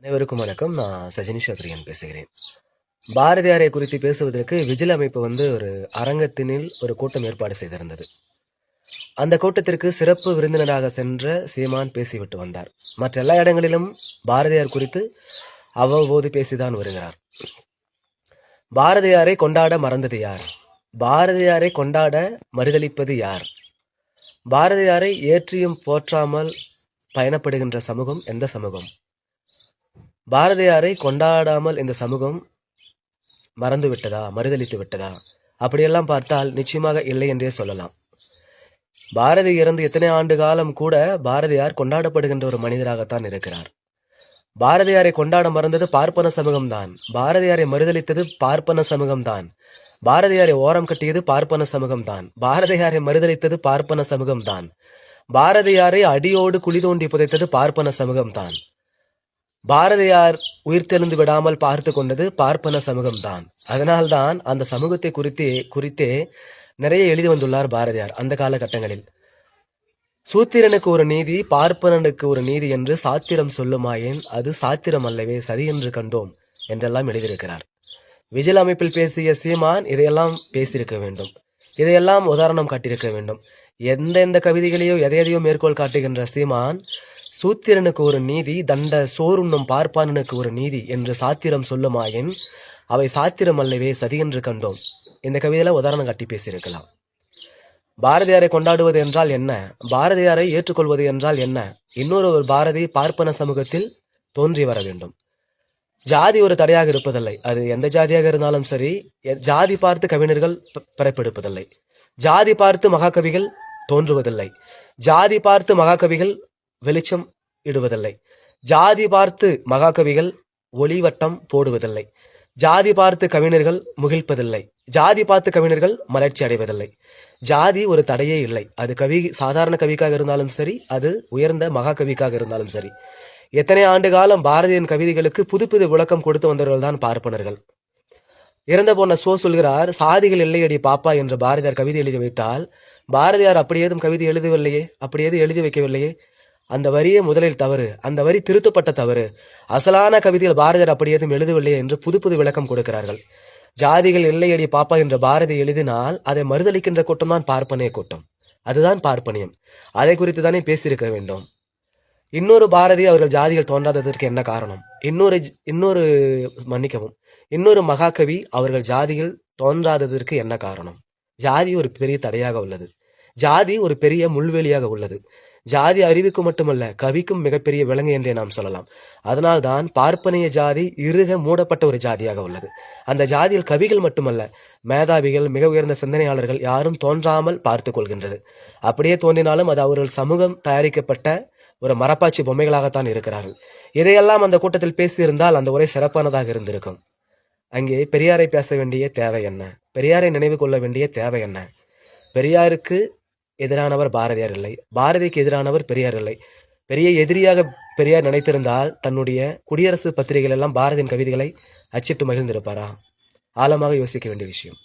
அனைவருக்கும் வணக்கம். நான் சஜினி சத்ரியன் பேசுகிறேன். பாரதியாரை குறித்து பேசுவதற்கு விஜில் அமைப்பு வந்து ஒரு அரங்கத்தினில் ஒரு கூட்டம் ஏற்பாடு செய்திருந்தது. அந்த கூட்டத்திற்கு சிறப்பு விருந்தினராக சென்ற சீமான் பேசிவிட்டு வந்தார். மற்ற எல்லா இடங்களிலும் பாரதியார் குறித்து அவ்வப்போது பேசிதான் வருகிறார். பாரதியாரை கொண்டாட மறந்தது யார்? பாரதியாரை கொண்டாட மறுதளிப்பது யார்? பாரதியாரை ஏற்றியும் போற்றாமல் பயணப்படுகின்ற சமூகம் எந்த சமூகம்? பாரதியாரை கொண்டாடாமல் இந்த சமூகம் மறந்து விட்டதா மறுதளித்து விட்டதா? அப்படியெல்லாம் பார்த்தால் நிச்சயமாக இல்லை என்றே சொல்லலாம். பாரதி இறந்து எத்தனை ஆண்டு காலம் கூட பாரதியார் கொண்டாடப்படுகின்ற ஒரு மனிதராகத்தான் இருக்கிறார். பாரதியாரை கொண்டாட மறந்தது பார்ப்பன சமூகம்தான். பாரதியாரை மறுதளித்தது பார்ப்பன சமூகம்தான். பாரதியாரை ஓரம் கட்டியது பார்ப்பன சமூகம்தான். பாரதியாரை மறுதளித்தது பார்ப்பன சமூகம்தான். பாரதியாரை அடியோடு குழி தோண்டி புதைத்தது பார்ப்பன சமூகம்தான். பாரதியார் உயிர்த்தெழுந்து விடாமல் பார்த்து கொண்டது பார்ப்பன சமூகம்தான். அதனால்தான் அந்த சமூகத்தை குறித்தே குறித்தே நிறைய எழுதி வந்துள்ளார் பாரதியார் அந்த காலகட்டங்களில். சூத்திரனுக்கு ஒரு நீதி பார்ப்பனனுக்கு ஒரு நீதி என்று சாத்திரம் சொல்லுமாயேன் அது சாத்திரம் அல்லவே சதி என்று கண்டோம் என்றெல்லாம் எழுதியிருக்கிறார். விஜில் அமைப்பில் பேசிய சீமான் இதையெல்லாம் பேசியிருக்க வேண்டும். இதையெல்லாம் உதாரணம் காட்டியிருக்க வேண்டும். எந்தெந்த கவிதைகளையோ எதையதையோ மேற்கோள் காட்டுகின்ற சீமான் சூத்திரனுக்கு ஒரு நீதி தண்ட சோறுண்ணும் பார்ப்பானனுக்கு ஒரு நீதி என்று சாத்திரம் சொல்லுமாயின் அவை சாத்திரம் அல்லவே சதி என்று கண்டோம். இந்த கவிதையில உதாரணம் காட்டி பேசியிருக்கலாம். பாரதியாரை கொண்டாடுவது என்றால் என்ன? பாரதியாரை ஏற்றுக்கொள்வது என்றால் என்ன? இன்னொரு ஒரு பாரதி பார்ப்பன சமூகத்தில் தோன்றி வர வேண்டும். ஜாதி ஒரு தடையாக இருப்பதில்லை. அது எந்த ஜாதியாக இருந்தாலும் சரி ஜாதி பார்த்து கவிஞர்கள் பிறப்பெடுப்பதில்லை ஜாதி பார்த்து மகாகவிகள் தோன்றுவதில்லை. ஜாதி பார்த்து மகாகவிகள் வெளிச்சம் இடுவதில்லை. ஜாதி பார்த்து மகாகவிகள் ஒளிவட்டம் போடுவதில்லை. ஜாதி பார்த்து கவிஞர்கள் முகிழ்ப்பதில்லை. ஜாதி பார்த்து கவிஞர்கள் மலர்ச்சி அடைவதில்லை. ஜாதி ஒரு தடையே இல்லை. அது கவி சாதாரண கவிக்காக இருந்தாலும் சரி அது உயர்ந்த மகாகவிக்காக இருந்தாலும் சரி. எத்தனை ஆண்டு காலம் பாரதியின் கவிதைகளுக்கு புது புது விளக்கம் கொடுத்து வந்தவர்கள் தான் பார்ப்பனர்கள். இறந்த போன சோ சொல்கிறார் சாதிகள் இல்லையடி பாப்பா என்று பாரதியார் கவிதை எழுதி வைத்தால் பாரதியார் அப்படி ஏதும் கவிதை எழுதவில்லையே? அப்படி ஏதும் எழுதி வைக்கவில்லையே? அந்த வரியே முதலில் தவறு. அந்த வரி திருத்தப்பட்ட தவறு. அசலான கவிதையில் பாரதியார் அப்படி ஏதும் எழுதவில்லையே என்று புது புது விளக்கம் கொடுக்கிறார்கள். ஜாதிகள் இல்லையடி பாப்பா என்ற பாரதி எழுதினால் அதை மறுதளிக்கின்ற கூட்டம் தான் பார்ப்பனைய கூட்டம். அதுதான் பார்ப்பனியம். அதை குறித்து தானே பேசியிருக்க வேண்டும். இன்னொரு பாரதி அவர்கள் ஜாதிகள் தோன்றாததற்கு என்ன காரணம்? இன்னொரு இன்னொரு மன்னிக்கவும். இன்னொரு மகாகவி அவர்கள் ஜாதிகள் தோன்றாததற்கு என்ன காரணம்? ஜாதி ஒரு பெரிய தடையாக உள்ளது. ஜாதி ஒரு பெரிய முள்வெளியாக உள்ளது. ஜாதி அறிவுக்கு மட்டுமல்ல கவிக்கும் மிகப்பெரிய விலங்கு என்றே நாம் சொல்லலாம். அதனால்தான் பார்ப்பனிய ஜாதி இறுக மூடப்பட்ட ஒரு ஜாதியாக உள்ளது. அந்த ஜாதியில் கவிகள் மட்டுமல்ல மேதாவிகள் மிக உயர்ந்த சிந்தனையாளர்கள் யாரும் தோன்றாமல் பார்த்து கொள்கின்றது. அப்படியே தோன்றினாலும் அது அவர்கள் சமூகம் தயாரிக்கப்பட்ட ஒரு மரப்பாச்சி பொம்மைகளாகத்தான் இருக்கிறார்கள். இதையெல்லாம் அந்த கூட்டத்தில் பேசியிருந்தால் அந்த உரை சிறப்பானதாக இருந்திருக்கும். அங்கே பெரியாரை பேச வேண்டிய தேவை என்ன? பெரியாரை நினைவு கொள்ள வேண்டிய தேவை என்ன? பெரியாருக்கு எதிரானவர் பாரதியார் இல்லை. பாரதிக்கு எதிரானவர் பெரியார் இல்லை. பெரிய எதிரியாக பெரியார் நினைத்திருந்தால் தன்னுடைய குடியரசு பத்திரிகைகள் எல்லாம் பாரதியின் கவிதைகளை அச்சிட்டு மகிழ்ந்திருப்பாரா? ஆழமாக யோசிக்க வேண்டிய விஷயம்.